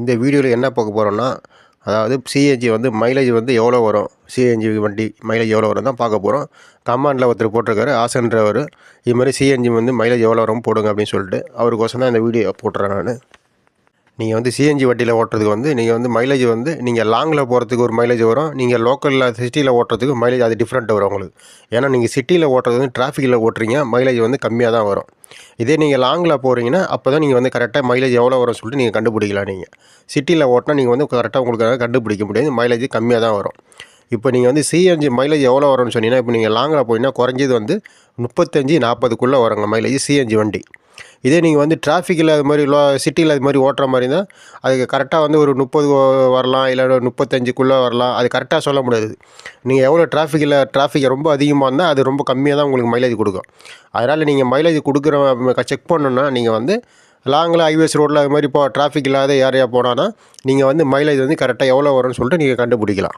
இந்த வீடியோவில் என்ன பார்க்க போகிறோன்னா அதாவது சிஎன்ஜி வந்து மைலேஜ் வந்து எவ்வளோ வரும்? சிஎன்ஜி வண்டி மைலேஜ் எவ்வளோ வரும் தான் பார்க்க போகிறோம் கமாண்டில் ஒருத்தர் போட்டிருக்காரு ஆசன்றவர். இது மாதிரி சிஎன்ஜி வந்து மைலேஜ் எவ்வளோ வரும் போடுங்க அப்படின்னு சொல்லிட்டு அவருக்கோசம் தான் இந்த வீடியோ போட்டுறேன் நான். நீங்கள் வந்து சிஎன்ஜி வண்டியில் ஓட்டுறதுக்கு வந்து நீங்கள் வந்து மைலேஜ் வந்து நீங்கள் லாங்கில் போகிறதுக்கு ஒரு மைலேஜ் வரும். நீங்கள் லோக்கலில் சிட்டியில் ஓட்டுறதுக்கு மைலேஜ் அது டிஃப்ரெண்ட் வரும் உங்களுக்கு. ஏன்னா நீங்கள் சிட்டியில் ஓட்டுறது வந்து டிராஃபிக்கில் ஓட்டுறீங்க மைலேஜ் வந்து கம்மியாக தான் வரும். இதே நீங்கள் லாங்கில் போகிறீங்கன்னா அப்போ தான் நீங்கள் வந்து கரெக்டாக மைலேஜ் எவ்வளோ வரும்னு சொல்லிட்டு நீங்கள் கண்டுபிடிக்கலாம் நீங்கள் சிட்டியில் ஓட்டினா நீங்கள் வந்து கரெக்டாக உங்களுக்கு கண்டுபிடிக்க முடியாது. மைலேஜ் கம்மியாக தான் வரும். இப்போ நீங்கள் வந்து சிஎன்ஜி மைலேஜ் எவ்வளோ வரும்னு சொன்னீங்கன்னா இப்போ நீங்கள் லாங்கில் போனீங்கன்னா குறைஞ்சது வந்து முப்பத்தஞ்சு நாற்பதுக்குள்ளே வருங்க மைலேஜ் சிஎன்ஜி வண்டி. இதே நீங்கள் வந்து டிராஃபிக்கில் அது மாதிரி லோ சிட்டியில் அது மாதிரி ஓட்டுற மாதிரி இருந்தால் அதுக்கு கரெக்டாக வந்து ஒரு முப்பது வரலாம் இல்லை ஒரு முப்பத்தஞ்சுக்குள்ளே வரலாம். அது கரெக்டாக சொல்ல முடியாது. நீங்கள் எவ்வளோ டிராஃபிக்கில் டிராஃபிக் ரொம்ப அதிகமாக இருந்தால் அது ரொம்ப கம்மியாக தான் உங்களுக்கு மைலேஜ் கொடுக்கும். அதனால் நீங்கள் மைலேஜ் கொடுக்குற செக் பண்ணணுன்னா நீங்கள் வந்து லாங்கில் ஹைவேஸ் ரோட்டில் அது மாதிரி இப்போ டிராஃபிக் இல்லாத ஏரியா போனான்னா நீங்கள் வந்து மைலேஜ் வந்து கரெக்டாக எவ்வளோ வரும்னு சொல்லிட்டு நீங்கள் கண்டுபிடிக்கலாம்.